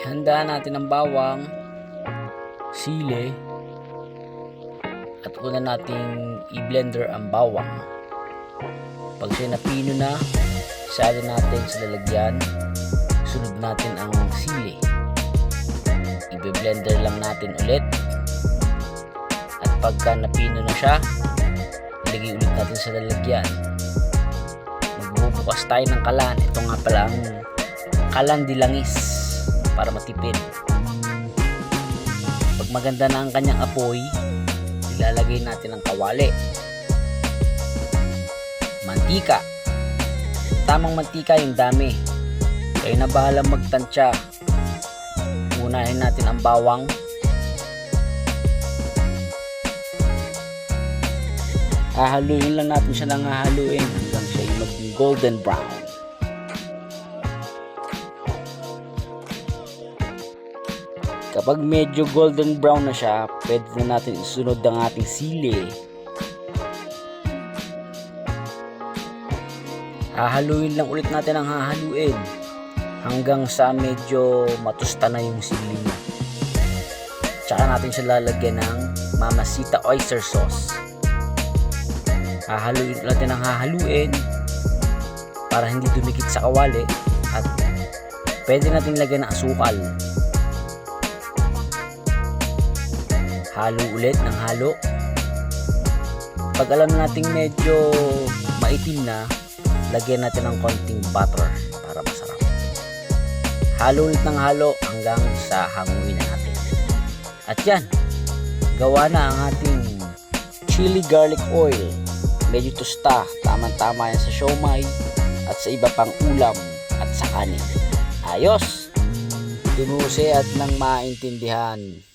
Ihanda natin ang bawang, sili, at una nating i-blender ang bawang. Pag siya napino na, sali natin sa lalagyan. Sunod natin ang sili. I-blender lang natin ulit. At pagka napino na siya, ilagay ulit natin sa lalagyan. Magbubukas tayo ng kalan. Ito nga pala ang kalan dilangis para matipid. Pag maganda na ang kanyang apoy, ilalagay natin ang kawali. Mantika. Tamang mantika yung dami. Kayo na bahala magtansya. Unahin natin ang bawang. Hahaluin lang natin siya ng hahaluin hanggang siya ay maging golden brown. Kapag medyo golden brown na siya, pwede na natin isunod ang ating sili. Hahaluin lang ulit natin ang hahaluin hanggang sa medyo matusta na yung sili niya. Tsaka natin siya lalagyan ng mamasita oyster sauce. Hahaluin natin ang hahaluin para hindi dumikit sa kawali at pwede natin lagyan ng asukal. Halo ulit ng halo. Pag alam nating medyo maitim na, lagyan natin ng konting butter para masarap. Halo ulit ng halo hanggang sa hanguin na natin. At yan, gawa na ang ating chili garlic oil. Medyo tusta, tamang-tama yan sa siomay at sa iba pang ulam at sa kanin. Ayos! Dinuse at nang maintindihan.